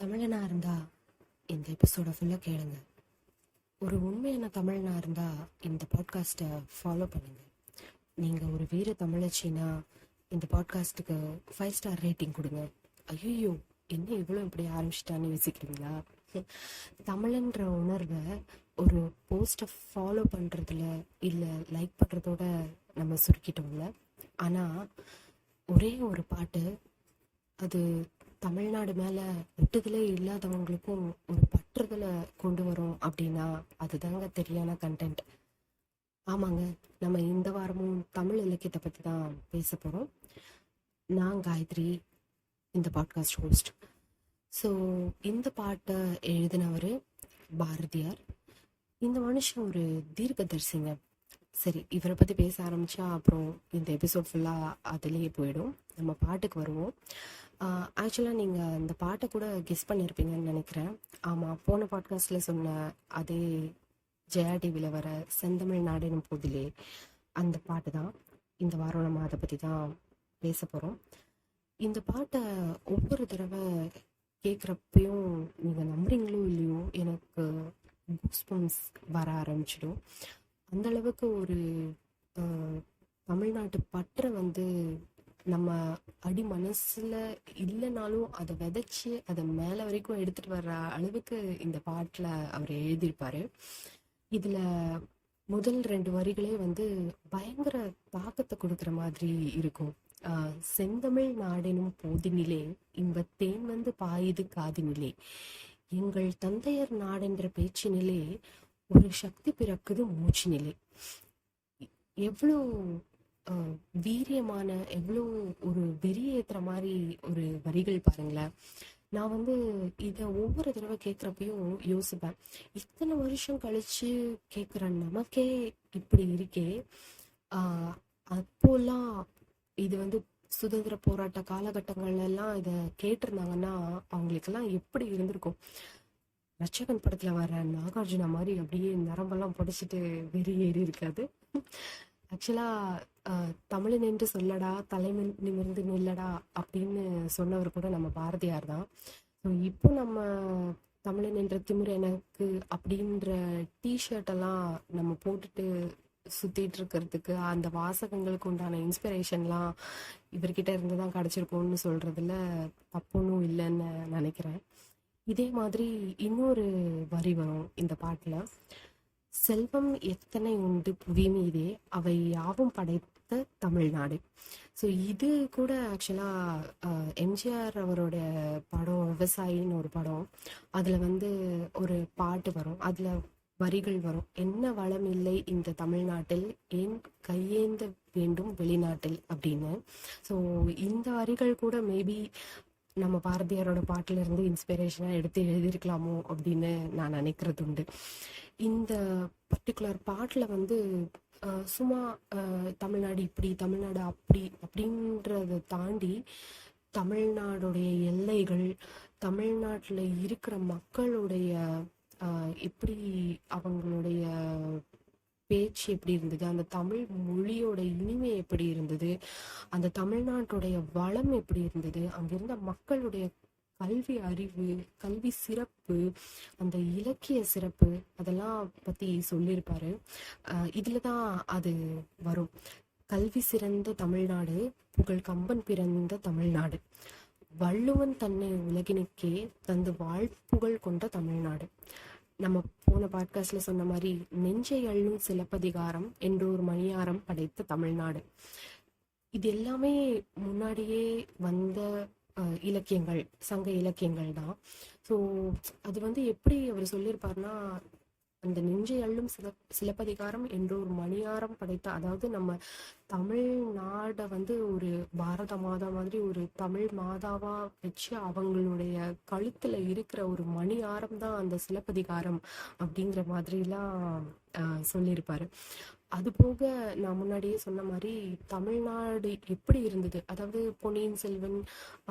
தமிழனா இருந்தா இந்த எபிசோட ஃபுல்லாக கேளுங்க. ஒரு உண்மையான தமிழனா இருந்தா இந்த பாட்காஸ்ட்டை ஃபாலோ பண்ணுங்க. நீங்க ஒரு வீர தமிழச்சின்னா இந்த பாட்காஸ்ட்டுக்கு ஃபைவ் ஸ்டார் ரேட்டிங் கொடுங்க. ஐயோ என்ன இவ்வளோ இப்படி ஆரம்பிச்சிட்டான்னு யோசிக்கிறீங்களா? தமிழன்ற உணர்வை ஒரு போஸ்ட்டை ஃபாலோ பண்ணுறதுல இல்லை லைக் பண்ணுறதோட நம்ம சுருக்கிட்டோம்ல. ஆனால் ஒரே ஒரு பாட்டு அது தமிழ்நாடு மேலே ஒட்டுதலே இல்லாதவங்களுக்கும் ஒரு பற்றுதலை கொண்டு வரும் அப்படின்னா அதுதாங்க தெரியான கண்டென்ட் ஆமாங்க நம்ம இந்த வாரமும் தமிழ் இலக்கியத்தை பற்றி தான் பேச போகிறோம் நான் காயத்ரி இந்த பாட்காஸ்ட் ஹோஸ்ட் ஸோ இந்த பாட்டை எழுதினவர் பாரதியார். இந்த மனுஷன் ஒரு தீர்க்கதரிசிங்க. சரி இவரை பற்றி பேச ஆரம்பித்தா அப்புறம் இந்த எபிசோட் ஃபுல்லாக அதுலேயே போயிடும். நம்ம பாட்டுக்கு வருவோம். ஆக்சுவலாக நீங்கள் இந்த பாட்டை கூட கெஸ் பண்ணியிருப்பீங்கன்னு நினைக்கிறேன். ஆமாம் போன பாட்காஸ்டில் சொன்ன அதே ஜெயா டிவியில் வர செந்தமிழ் நாடெனும் போதிலே அந்த பாட்டு தான். இந்த வாரம் நம்ம அதை பற்றி தான் பேச போகிறோம் இந்த பாட்டை ஒவ்வொரு தடவை கேட்குறப்பையும் நீங்கள் நம்புறீங்களோ இல்லையோ எனக்கு கூஸ்பம்ஸ் வர ஆரம்பிச்சிடும். அந்தளவுக்கு ஒரு தமிழ்நாட்டு பற்றை வந்து நம்ம அடி மனசுல இல்லைனாலும் அதை விதைச்சு அதை மேலே வரைக்கும் எடுத்துட்டு வர்ற அளவுக்கு இந்த பாட்டில் அவர் எழுதியிருப்பாரு. இதுல முதல் ரெண்டு வரிகளே வந்து பயங்கர தாக்கத்தை கொடுக்குற மாதிரி இருக்கும். செந்தமிழ் நாடெனும் போதினிலே இன்பத் தேன் வந்து பாயுது காதினிலே. எங்கள் தந்தையர் நாடென்ற பேச்சினிலே ஒரு சக்தி பிறக்குது மூச்சினிலே. எவ்வளோ வீரியமான எவ்வளோ ஒரு வெறியேத்துற மாதிரி ஒரு வரிகள் பாருங்களேன். நான் வந்து இதை ஒவ்வொரு தடவை கேட்குறப்பையும் யோசிப்பேன். இத்தனை வருஷம் கழிச்சு கேட்குற நமக்கே இப்படி இருக்கே. அப்போல்லாம் இது வந்து சுதந்திர போராட்ட காலகட்டங்கள்லாம் இதை கேட்டிருந்தாங்கன்னா அவங்களுக்கெல்லாம் எப்படி இருந்திருக்கும்? ரட்சகன் படத்தில் வர நாகார்ஜுனா மாதிரி அப்படியே நரம்பெல்லாம் புடைச்சிட்டு வெறியேறி இருக்காது. ஆக்சுவலாக தமிழன் என்று சொல்லடா தலைமை நிமிர்ந்து நில்லடா அப்படின்னு சொன்னவர் கூட நம்ம பாரதியார் தான். ஸோ இப்போ நம்ம தமிழன் என்ற திமிர் எனக்கு அப்படின்ற டிஷர்ட்டெல்லாம் நம்ம போட்டுட்டு சுத்திட்டு இருக்கிறதுக்கு அந்த வாசகங்களுக்கு உண்டான இன்ஸ்பிரேஷன்லாம் இவர்கிட்ட இருந்து தான் கிடைச்சிருக்கும்னு சொல்றதுல தப்பொன்னும் இல்லைன்னு நினைக்கிறேன். இதே மாதிரி இன்னொரு வரி வரும் இந்த பாட்டில். செல்வம் எத்தனை உண்டு புவி மீதே? அவை யாவும் படைத்த தமிழ்நாடு. ஸோ இது கூட ஆக்சுவலாக எம்ஜிஆர் அவரோட படம் விவசாயின்னு ஒரு படம். அதில் வந்து ஒரு பாட்டு வரும். அதில் வரிகள் வரும். என்ன வளம் இல்லை இந்த தமிழ்நாட்டில்? ஏன் கையேந்த வேண்டும் வெளிநாட்டில்? அப்படின்னு. ஸோ இந்த வரிகள் கூட மேபி நம்ம பாரதியாரோட பாட்டிலிருந்து இன்ஸ்பிரேஷனாக எடுத்து எழுதியிருக்கலாமோ அப்படின்னு நான் நினைக்கிறது உண்டு. இந்த பர்டிகுலர் பாட்டில் வந்து சும்மா தமிழ்நாடு இப்படி தமிழ்நாடு அப்படி அப்படின்றத தாண்டி தமிழ்நாடுடைய எல்லைகள் தமிழ்நாட்டில் இருக்கிற மக்களுடைய எப்படி அவங்களுடைய பேச்சு எப்படி இருந்தது? அந்த தமிழ் மொழியோட இனிமை எப்படி இருந்தது? அந்த தமிழ்நாட்டுடைய வளம் எப்படி இருந்தது? அங்கிருந்த மக்களுடைய கல்வி அறிவு கல்வி சிறப்பு அந்த இலக்கிய சிறப்பு அதெல்லாம் பத்தி சொல்லியிருப்பாரு. இதுல தான் அது வரும். கல்வி சிறந்த தமிழ்நாடு புகழ் கம்பன் பிறந்த தமிழ்நாடு. வள்ளுவன் தன்னை உலகினுக்கே தந்து வாழ்ப்புகழ் கொண்ட தமிழ்நாடு. நம்ம போன பாட்காஸ்ட்ல சொன்ன மாதிரி நெஞ்சை அள்ளும் சிலப்பதிகாரம் என்றொரு மணியாரம் படைத்த தமிழ்நாடு. இது எல்லாமே முன்னாடியே வந்த அஹ், இலக்கியங்கள் சங்க இலக்கியங்கள் தான். ஸோ அது வந்து எப்படி அவர் சொல்லியிருப்பாருன்னா அந்த நெஞ்சை அள்ளும் சில சிலப்பதிகாரம் என்ற ஒரு மணியாரம் படைத்த அதாவது நம்ம தமிழ்நாடை வந்து ஒரு பாரத மாதா மாதிரி ஒரு தமிழ் மாதாவா வச்சு அவங்களுடைய கழுத்துல இருக்கிற ஒரு மணியாரம் தான் அந்த சிலப்பதிகாரம் அப்படிங்கிற மாதிரிலாம் சொல்லியிருப்பாரு. அது போக நான் முன்னாடியே சொன்ன மாதிரி தமிழ்நாடு எப்படி இருந்தது? அதாவது பொன்னியின் செல்வன்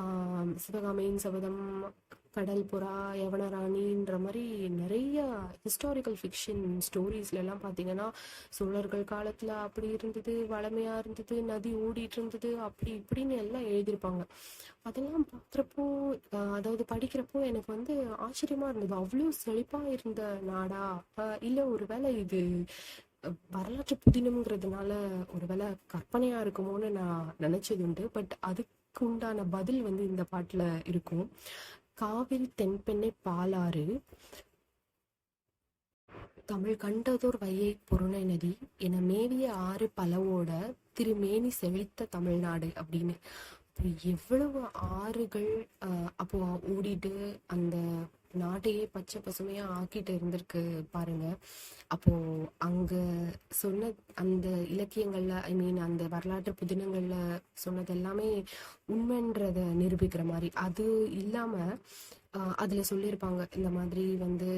ஆஹ், சிவகாமியின் சபதம் கடல் புறா யவனராணின்ற மாதிரி நிறைய ஹிஸ்டாரிக்கல் ஃபிக்ஷன் ஸ்டோரிஸ்ல எல்லாம் பார்த்தீங்கன்னா சோழர்கள் காலத்துல அப்படி இருந்தது வளமையா இருந்தது நதி ஓடிட்டு இருந்தது அப்படி இப்படின்னு எல்லாம் எழுதியிருப்பாங்க. அதெல்லாம் பார்க்குறப்போ அதாவது படிக்கிறப்போ எனக்கு வந்து ஆச்சரியமா இருந்தது. அவ்வளோ செழிப்பா இருந்த நாடா? இல்லை இல்ல ஒருவேளை இது வரலாற்று புதினம்ங்கிறதுனால ஒருவேளை கற்பனையா இருக்குமோன்னு நான் நினைச்சது உண்டு. பட் அதுக்கு உண்டான பதில் வந்து இந்த பாட்டுல இருக்கும். காவிரி தென்பெண்ணை பாலாறு தமிழ் கண்டதோர் வையை பொருணை நதி என மேவிய ஆறு பலவோட திருமேனி செழித்த தமிழ்நாடு அப்படின்னு. எவ்வளவு ஆறுகள் அப்போ ஓடிட்டு அந்த நாட்டையே பச்சை பசுமையா ஆக்கிட்டு இருந்திருக்கு பாருங்க. அப்போ அங்க சொன்ன அந்த இலக்கியங்கள்ல ஐ மீன் அந்த வரலாற்று புதினங்கள்ல சொன்னது எல்லாமே உண்மைன்றத நிரூபிக்கிற மாதிரி. அது இல்லாம அதில் அதுல சொல்லியிருப்பாங்க இந்த மாதிரி வந்து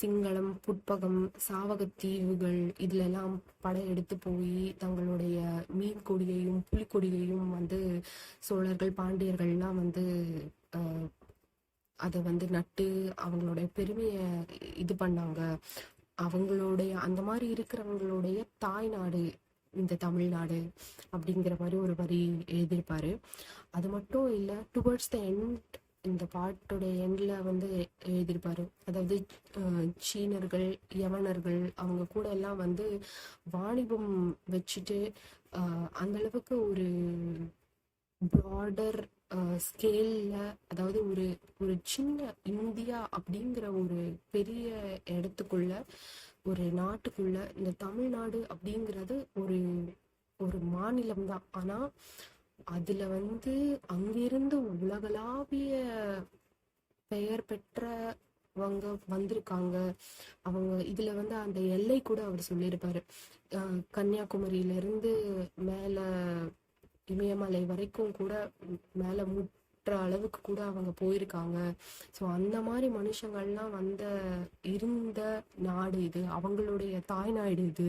சிங்களம் புட்பகம் சாவகத்தீவுகள் இதுல எல்லாம் படையெடுத்து போய் தங்களுடைய மீன் கொடியையும் புலிக்கொடியையும் வந்து சோழர்கள் பாண்டியர்கள்லாம் வந்து அதை வந்து நட்டு அவங்களுடைய பெருமையை இது பண்ணாங்க. அவங்களுடைய அந்த மாதிரி இருக்கிறவங்களுடைய தாய்நாடு இந்த தமிழ்நாடு அப்படிங்கிற மாதிரி ஒரு வரி எழுதியிருப்பாரு. அது மட்டும் இல்லை டுவர்ட்ஸ் த எண்ட் இந்த பாட்டுடைய எண்ட்ல வந்து எழுதியிருப்பாரு. அதாவது சீனர்கள் யவனர்கள் அவங்க கூட எல்லாம் வந்து வாணிபம் வச்சுட்டு அந்த அளவுக்கு ஒரு ப்ராடர் ஸ்கேலில் அதாவது ஒரு ஒரு சின்ன இந்தியா அப்படிங்கிற ஒரு பெரிய இடத்துக்குள்ள ஒரு நாட்டுக்குள்ள இந்த தமிழ்நாடு அப்படிங்கிறது ஒரு ஒரு மாநிலம் தான். ஆனால் அதில் வந்து அங்கிருந்து உலகளாவிய பெயர் பெற்றவங்க வந்திருக்காங்க. அவங்க இதில் வந்து அந்த எல்லை கூட அவர் சொல்லியிருப்பாரு. கன்னியாகுமரியிலேருந்து கன்னியாகுமரியில இருந்து இமயமலை வரைக்கும் கூட மேல இருக்கிற அளவுக்கு கூட அவங்க போயிருக்காங்க. ஸோ அந்த மாதிரி மனுஷங்கள்லாம் வந்த இருந்த நாடு இது அவங்களுடைய தாய்நாடு இது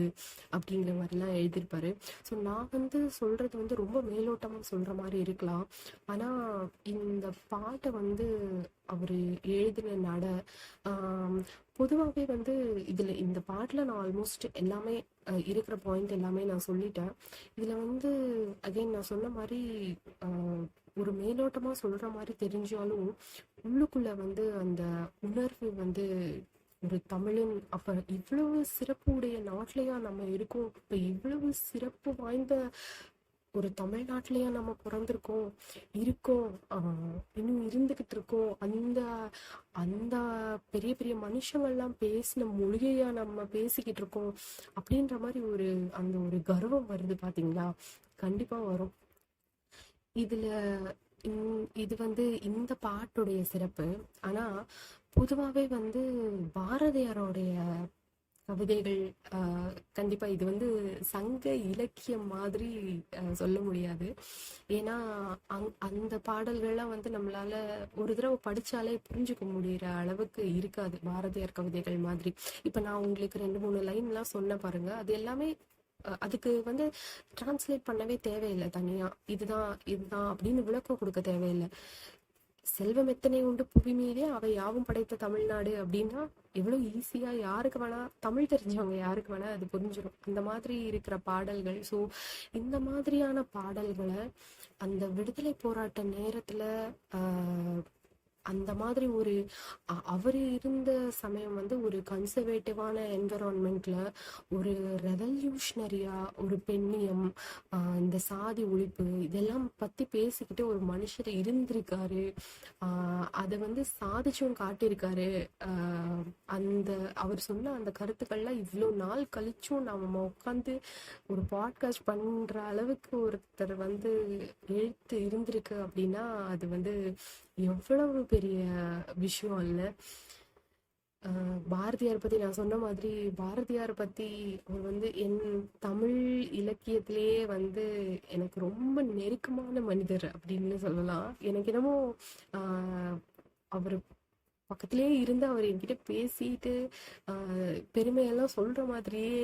அப்படிங்கிற மாதிரிலாம் எழுதியிருப்பாரு. ஸோ நான் வந்து சொல்றது வந்து ரொம்ப மேலோட்டமாக சொல்ற மாதிரி இருக்கலாம். ஆனால் இந்த பாட்டை வந்து அவர் எழுதின நட பொதுவாகவே வந்து இதில் இந்த பாட்டில் நான் ஆல்மோஸ்ட் எல்லாமே இருக்கிற பாயிண்ட் எல்லாமே நான் சொல்லிட்டேன். இதில் வந்து அகைன் நான் சொன்ன மாதிரி ஒரு மேலோட்டமா சொல்ற மாதிரி தெரிஞ்சாலும் உள்ளுக்குள்ள வந்து அந்த உணர்வு வந்து ஒரு தமிழன் அப்ப இவ்வளவு சிறப்பு உடைய நாட்டிலேயா நம்ம இருக்கோம். இப்ப இவ்வளவு சிறப்பு வாய்ந்த ஒரு தமிழ்நாட்டிலையா நம்ம பிறந்திருக்கோம் இருக்கோம் இன்னும் இருந்துகிட்டு இருக்கோம். அந்த அந்த பெரிய பெரிய மனுஷங்கள்லாம் பேசின மொழியையா நம்ம பேசிக்கிட்டு இருக்கோம் அப்படின்ற மாதிரி ஒரு அந்த ஒரு கர்வம் வருது பாத்தீங்களா? கண்டிப்பா வரும். இதுல இந்- இது வந்து இந்த பாட்டுடைய சிறப்பு. ஆனா பொதுவாகவே வந்து பாரதியாரோடைய கவிதைகள் ஆஹ், கண்டிப்பா இது வந்து சங்க இலக்கியம் மாதிரி சொல்ல முடியாது. ஏன்னா அங்- அந்த பாடல்கள்லாம் வந்து நம்மளால ஒரு தடவை படிச்சாலே புரிஞ்சுக்க முடியற அளவுக்கு இருக்காது பாரதியார் கவிதைகள் மாதிரி. இப்ப நான் உங்களுக்கு ரெண்டு மூணு லைன்லாம் சொன்ன பாருங்க. அது எல்லாமே அதுக்கு வந்து டிரான்ஸ்லேட் பண்ணவே தேவையில்லை தனியா. இதுதான் இதுதான் அப்படின்னு விளக்கம் கொடுக்க தேவையில்லை. செல்வம் எத்தனை உண்டு புவி மீதே? அவை யாவும் படைத்த தமிழ்நாடு அப்படின்னா எவ்வளவு ஈஸியா யாருக்கு வேணா தமிழ் தெரிஞ்சவங்க யாருக்கு வேணா அது புரிஞ்சிடும் அந்த மாதிரி இருக்கிற பாடல்கள் ஸோ இந்த மாதிரியான பாடல்களை அந்த விடுதலை போராட்ட நேரத்துல ஆஹ், அந்த மாதிரி ஒரு அ- இருந்த சமயம் வந்து ஒரு கன்சர்வேட்டிவான என்வரான்மெண்ட்ல ஒரு ரெவல்யூஷனரியா ஒரு பெண்ணியம் இந்த சாதி ஒழிப்பு இதெல்லாம் பத்தி பேசிக்கிட்டு ஒரு மனுஷர் இருந்திருக்காரு. ஆஹ் அதை வந்து சாதிச்சும் காட்டியிருக்காரு. ஆஹ் அந்த அவர் சொன்ன அந்த கருத்துக்கள்லாம் இவ்வளோ நாள் கழிச்சும் நம்ம உட்காந்து ஒரு பாட்காஸ்ட் பண்ற அளவுக்கு ஒருத்தர் வந்து எழுத்து இருந்திருக்கு அப்படின்னா அது வந்து எவ்வளவு பெரிய விஷயம் இல்லை. பாரதியார் பத்தி நான் சொன்ன மாதிரி பாரதியார் பத்தி அவர் வந்து என் தமிழ் இலக்கியத்திலேயே வந்து எனக்கு ரொம்ப நெருக்கமான மனிதர் அப்படின்னு சொல்லலாம். எனக்கு என்னமோ ஆஹ் அவர் பக்கத்திலேயே இருந்து அவர் என்கிட்ட பேசிட்டு ஆஹ் பெருமையெல்லாம் சொல்ற மாதிரியே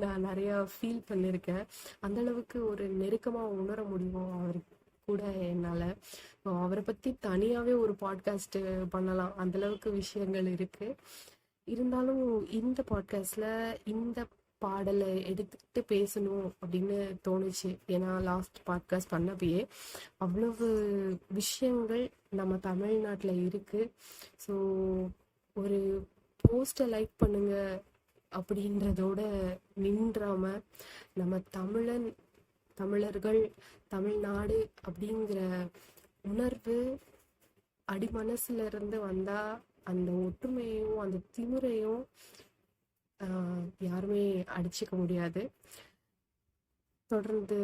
நான் நிறைய ஃபீல் பண்ணியிருக்கேன் அந்த அளவுக்கு ஒரு நெருக்கமாக உணர முடியும் அவர் கூட என்னால். அவரை பற்றி தனியாகவே ஒரு பாட்காஸ்ட்டு பண்ணலாம். அந்தளவுக்கு விஷயங்கள் இருக்குது இருந்தாலும் இந்த பாட்காஸ்டில் இந்த பாடலை எடுத்துக்கிட்டு பேசணும் அப்படின்னு தோணுச்சு. ஏன்னா லாஸ்ட் பாட்காஸ்ட் பண்ணப்பயே அவ்வளவு விஷயங்கள் நம்ம தமிழ்நாட்டில் இருக்குது ஸோ ஒரு போஸ்ட்டை லைக் பண்ணுங்க அப்படின்றதோட நின்றாம நம்ம தமிழன் தமிழர்கள் தமிழ்நாடு அப்படிங்கிற உணர்வு அடிமனசுல இருந்து வந்தா அந்த ஒற்றுமையும் அந்த திமுறையும் யாருமே அடிச்சுக்க முடியாது. தொடர்ந்து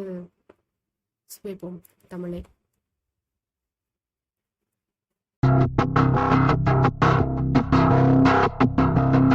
சுவைப்போம் தமிழை.